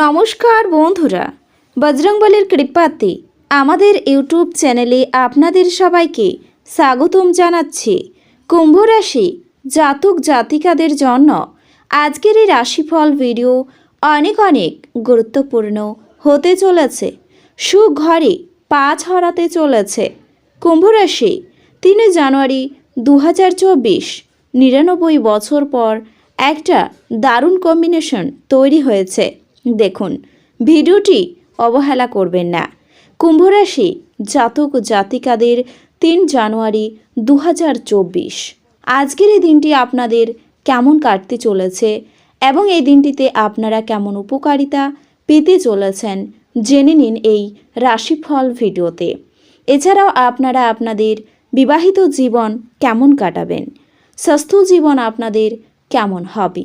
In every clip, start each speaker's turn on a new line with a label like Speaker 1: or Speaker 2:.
Speaker 1: নমস্কার বন্ধুরা বজরংবলীর কৃপাতে আমাদের ইউটিউব চ্যানেলে আপনাদের সবাইকে স্বাগতম জানাচ্ছি। কুম্ভ রাশি জাতক জাতিকাদের জন্য আজকের এই রাশিফল ভিডিও অনেক অনেক গুরুত্বপূর্ণ হতে চলেছে। সুঘরে পা ছড়াতে চলেছে। কুম্ভ রাশি তিনে জানুয়ারি দু হাজার চব্বিশ, নিরানব্বই বছর পর একটা দারুণ কম্বিনেশন তৈরি হয়েছে। দেখুন, ভিডিওটি অবহেলা করবেন না। কুম্ভরাশি জাতক জাতিকাদের তিন জানুয়ারি দু হাজার চব্বিশ। আজকের এই দিনটি আপনাদের কেমন কাটতে চলেছে এবং এই দিনটিতে আপনারা কেমন উপকারিতা পেতে চলেছেন জেনে নিন এই রাশিফল ভিডিওতে। এছাড়াও আপনারা আপনাদের বিবাহিত জীবন কেমন কাটাবেন, স্বাস্থ্য জীবন আপনাদের কেমন হবে,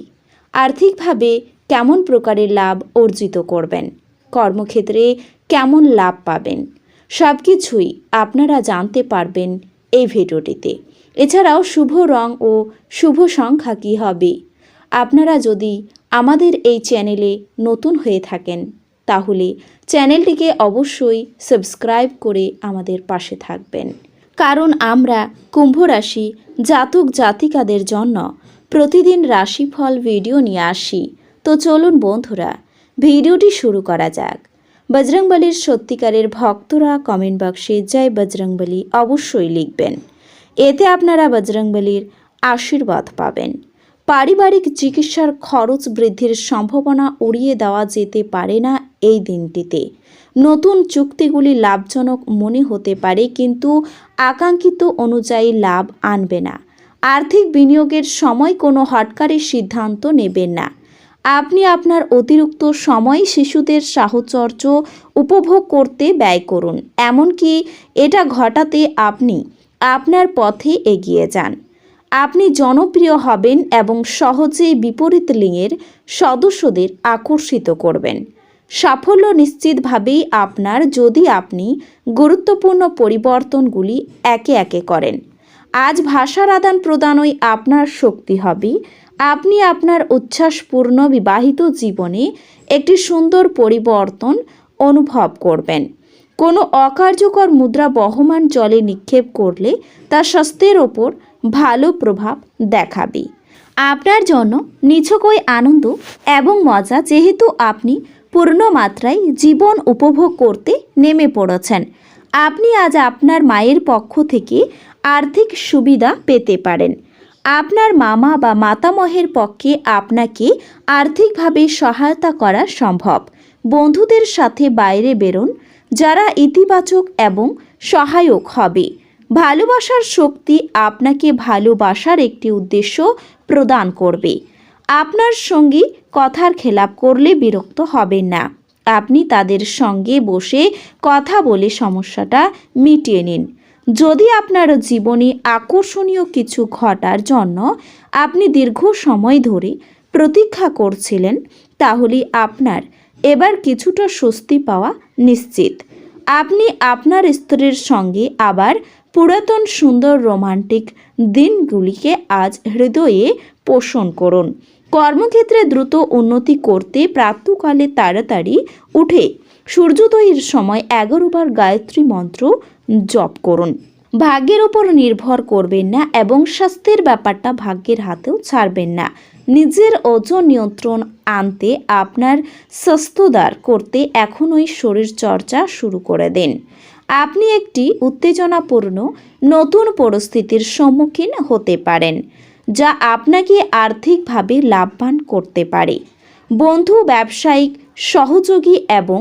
Speaker 1: আর্থিকভাবে কেমন প্রকারের লাভ অর্জিত করবেন? কর্মক্ষেত্রে কেমন লাভ পাবেন? সব কিছুই আপনারা জানতে পারবেন এই ভিডিওটিতে। এছাড়াও শুভ রং ও শুভ সংখ্যা কী হবে? আপনারা যদি আমাদের এই চ্যানেলে নতুন হয়ে থাকেন, তাহলে চ্যানেলটিকে অবশ্যই সাবস্ক্রাইব করে আমাদের পাশে থাকবেন। কারণ আমরা কুম্ভ রাশি জাতক জাতিকাদের জন্য প্রতিদিন রাশিফল ভিডিও নিয়ে আসি। তো চলুন বন্ধুরা, ভিডিওটি শুরু করা যাক। বজরংবলীর সত্যিকারের ভক্তরা কমেন্ট বক্সে জয় বজরংবলী অবশ্যই লিখবেন। এতে আপনারা বজরংবলীর আশীর্বাদ পাবেন। পারিবারিক চিকিৎসার খরচ বৃদ্ধির সম্ভাবনা উড়িয়ে দেওয়া যেতে পারে না এই দিনটিতে। নতুন চুক্তিগুলি লাভজনক মনে হতে পারে, কিন্তু আকাঙ্ক্ষিত অনুযায়ী লাভ আনবে না। আর্থিক বিনিয়োগের সময় কোনো হটকারী সিদ্ধান্ত নেবেন না। আপনি আপনার অতিরিক্ত সময় শিশুদের সাহচর্য উপভোগ করতে ব্যয় করুন। এমনকি এটা ঘটাতে আপনি আপনার পথে এগিয়ে যান। আপনি জনপ্রিয় হবেন এবং সহজেই বিপরীত লিঙ্গের সদস্যদের আকর্ষিত করবেন। সাফল্য নিশ্চিতভাবেই আপনার যদি আপনি গুরুত্বপূর্ণ পরিবর্তনগুলি একে একে করেন। আজ ভাষার আদান প্রদানই আপনার শক্তি হবে। আপনি আপনার উচ্ছ্বাসপূর্ণ বিবাহিত জীবনে একটি সুন্দর পরিবর্তন অনুভব করবেন। কোনো অকার্যকর মুদ্রা বহমান জলে নিক্ষেপ করলে তা স্বাস্থ্যের ওপর ভালো প্রভাব দেখাবে। আপনার জন্য নিছকই আনন্দ এবং মজা যেহেতু আপনি পূর্ণ মাত্রায় জীবন উপভোগ করতে নেমে পড়েছেন। আপনি আজ আপনার মায়ের পক্ষ থেকে আর্থিক সুবিধা পেতে পারেন। আপনার মামা বা মাতামহের পক্ষে আপনাকে আর্থিকভাবে সহায়তা করা সম্ভব। বন্ধুদের সাথে বাইরে বেরোন, যারা ইতিবাচক এবং সহায়ক হবে। ভালোবাসার শক্তি আপনাকে ভালোবাসার একটি উদ্দেশ্য প্রদান করবে। আপনার সঙ্গী কথার খেলাপ করলে বিরক্ত হবেন না। আপনি তাদের সঙ্গে বসে কথা বলে সমস্যাটা মিটিয়ে নিন। যদি আপনার জীবনে আকর্ষণীয় কিছু ঘটার জন্য আপনি দীর্ঘ সময় ধরে প্রতীক্ষা করছিলেন, তাহলে আপনার এবার কিছুটা স্বস্তি পাওয়া নিশ্চিত। আপনি আপনার স্ত্রীর সঙ্গে আবার পুরাতন সুন্দর রোমান্টিক দিনগুলিকে আজ হৃদয়ে পোষণ করুন। কর্মক্ষেত্রে দ্রুত উন্নতি করতে প্রাতকালে তাড়াতাড়ি উঠে সূর্যোদয়ের সময় এগারোবার গায়ত্রী মন্ত্র জপ করুন। ভাগ্যের ওপর নির্ভর করবেন না এবং স্বাস্থ্যের ব্যাপারটা ভাগ্যের হাতেও ছাড়বেন না। নিজের ওজন নিয়ন্ত্রণ আনতে আপনার স্বাস্থ্যদার করতে এখনই শরীর চর্চা শুরু করে দিন। আপনি একটি উত্তেজনাপূর্ণ, নতুন পরিস্থিতির সম্মুখীন হতে পারেন, যা আপনাকে আর্থিকভাবে লাভবান করতে পারে। বন্ধু, ব্যবসায়িক, সহযোগী এবং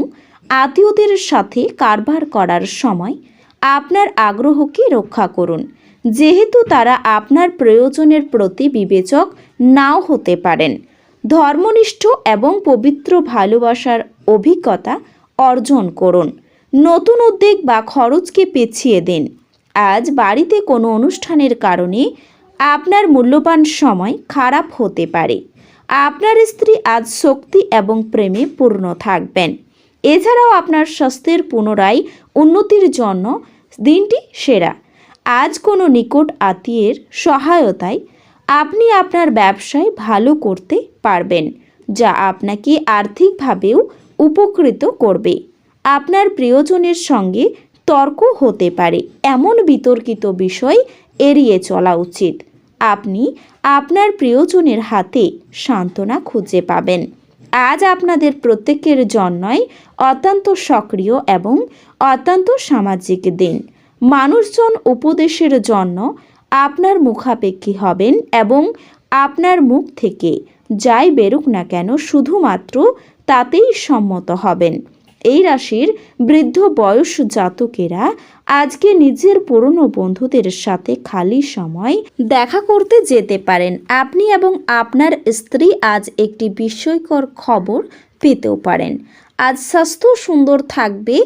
Speaker 1: আত্মীয়দের সাথে কারবার করার সময় আপনার আগ্রহকে রক্ষা করুন। যেহেতু তারা আপনার প্রয়োজনের প্রতি বিবেচক নাও হতে পারেন। ধর্মনিষ্ঠ এবং পবিত্র ভালোবাসার অভিজ্ঞতা অর্জন করুন। নতুন উদ্যোগ বা খরচকে পেছিয়ে দিন। আজ বাড়িতে কোনো অনুষ্ঠানের কারণে আপনার মূল্যবান সময় খারাপ হতে পারে। আপনার স্ত্রী আজ শক্তি এবং প্রেমে পূর্ণ থাকবেন। এছাড়াও আপনার স্বাস্থ্যের পুনরায় উন্নতির জন্য দিনটি সেরা। আজ কোনো নিকট আত্মীয়ের সহায়তায় আপনি আপনার ব্যবসায় ভালো করতে পারবেন, যা আপনাকে আর্থিকভাবেও উপকৃত করবে। আপনার প্রিয়জনের সঙ্গে তর্ক হতে পারে, এমন বিতর্কিত বিষয় এড়িয়ে চলা উচিত। আপনি আপনার প্রিয়জনের হাতে সান্ত্বনা খুঁজে পাবেন। আজ আপনাদের প্রত্যেকের জন্যই অত্যন্ত সক্রিয় এবং অত্যন্ত সামাজিক দিন। মানুষজন উপদেশের জন্য আপনার মুখাপেক্ষী হবেন এবং আপনার মুখ থেকে যাই বেরুক না কেন শুধুমাত্র তাতেই সম্মত হবেন। এই রাশির বৃদ্ধ বয়স জাতকেরা আজকে নিজের পুরনো বন্ধুদের সাথে খালি সময় দেখা করতে যেতে পারেন। আপনি এবং আপনার স্ত্রী আজ একটি বিস্ময়কর খবর পেতেও পারেন। আজ স্বাস্থ্য সুন্দর থাকবে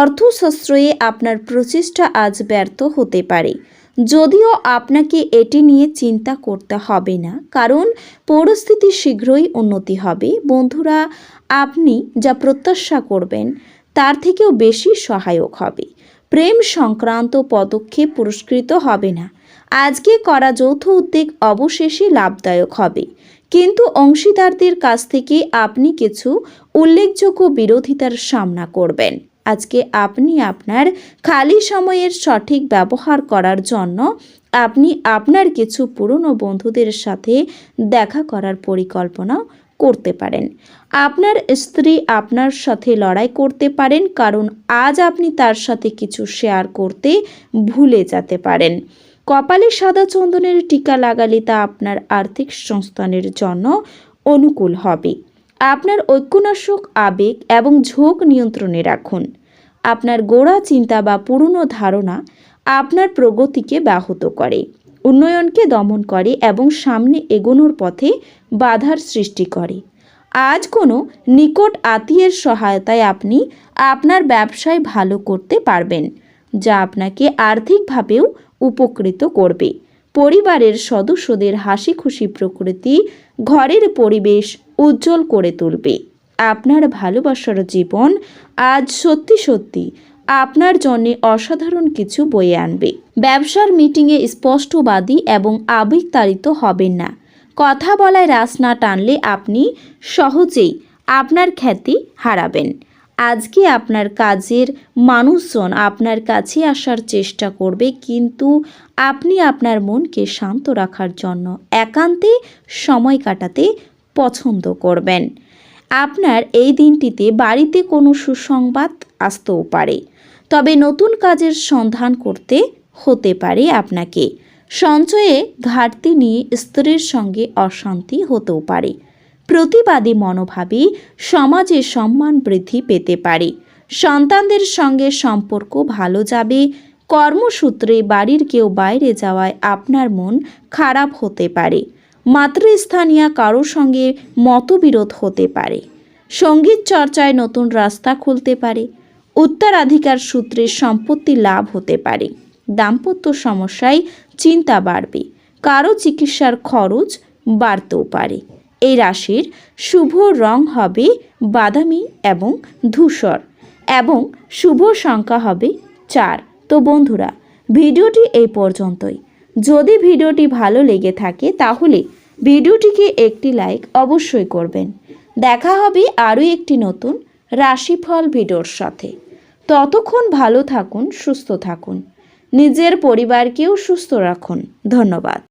Speaker 1: অর্থ সাশ্রয়ে আপনার প্রচেষ্টা আজ ব্যর্থ হতে পারে। যদিও আপনাকে এটি নিয়ে চিন্তা করতে হবে না, কারণ পরিস্থিতি শীঘ্রই উন্নতি হবে। বন্ধুরা, আপনি যা প্রত্যাশা করবেন, তার থেকেও বেশি সহায়ক হবে। প্রেম সংক্রান্ত পদক্ষেপ পুরস্কৃত হবে না। আজকে করা যৌথ উদ্যোগ অবশেষে লাভদায়ক হবে। কিন্তু অংশীদারদের কাছ থেকে আপনি কিছু উল্লেখযোগ্য বিরোধিতার সামনা করবেন। আজকে আপনি আপনার খালি সময়ের সঠিক ব্যবহার করার জন্য আপনি আপনার কিছু পুরনো বন্ধুদের সাথে দেখা করার পরিকল্পনা করতে পারেন। আপনার স্ত্রী আপনার সাথে লড়াই করতে পারেন, কারণ আজ আপনি তার সাথে কিছু শেয়ার করতে ভুলে যেতে পারেন। কপালে সাদা চন্দনের টিকা লাগালে তা আপনার আর্থিক সংস্থানের জন্য অনুকূল হবে। আপনার ঐক্যনাশক আবেগ এবং ঝোঁক নিয়ন্ত্রণে রাখুন। আপনার গোড়া চিন্তা বা পুরনো ধারণা আপনার প্রগতিকে ব্যাহত করে, উন্নয়নকে দমন করে এবং সামনে এগোনোর পথে বাধার সৃষ্টি করে। আজ কোনো নিকট আত্মীয়ের সহায়তায় আপনি আপনার ব্যবসায় ভালো করতে পারবেন, যা আপনাকে আর্থিকভাবেও উপকৃত করবে। পরিবারের সদস্যদের হাসি খুশি প্রকৃতি ঘরের পরিবেশ উজ্জ্বল করে তুলবে। আপনার ভালোবাসার জীবন আজ সত্যি সত্যি আপনার জন্যে অসাধারণ কিছু বয়ে আনবে। ব্যবসার মিটিংয়ে স্পষ্টবাদী এবং আবেগতাড়িত হবেন না। কথা বলায় রাস না টানলে আপনি সহজেই আপনার খ্যাতি হারাবেন। আজকে আপনার কাজের মানুষজন আপনার কাছে আসার চেষ্টা করবে, কিন্তু আপনি আপনার মনকে শান্ত রাখার জন্য একান্তে সময় কাটাতে পছন্দ করবেন। আপনার এই দিনটিতে বাড়িতে কোনো সুসংবাদ আসতেও পারে, তবে নতুন কাজের সন্ধান করতে হতে পারে আপনাকে। সঞ্চয়ে ঘাটতি নিয়ে স্ত্রীর সঙ্গে অশান্তি হতেও পারে। প্রতিবাদী মনোভাবী সমাজে সম্মান বৃদ্ধি পেতে পারে। সন্তানদের সঙ্গে সম্পর্ক ভালো যাবে, কর্মসূত্রে বাড়ির কেউ বাইরে যাওয়ায় আপনার মন খারাপ হতে পারে। মাতৃস্থানীয় কারোর সঙ্গে মতবিরোধ হতে পারে। সংগীত চর্চায় নতুন রাস্তা খুলতে পারে। উত্তরাধিকার সূত্রে সম্পত্তি লাভ হতে পারে। দাম্পত্য সমস্যায় চিন্তা বাড়বে। কারও চিকিৎসার খরচ বাড়তেও পারে। এই রাশির শুভ রং হবে বাদামি এবং ধূসর এবং শুভ সংখ্যা হবে চার। তো বন্ধুরা, ভিডিওটি এই পর্যন্তই। যদি ভিডিওটি ভালো লেগে থাকে তাহলে ভিডিওটিকে একটি লাইক অবশ্যই করবেন। দেখা হবে আরও একটি নতুন রাশিফল ভিডিওর সাথে। ততক্ষণ ভালো থাকুন, সুস্থ থাকুন। নিজের পরিবারকেও সুস্থ রাখুন। ধন্যবাদ।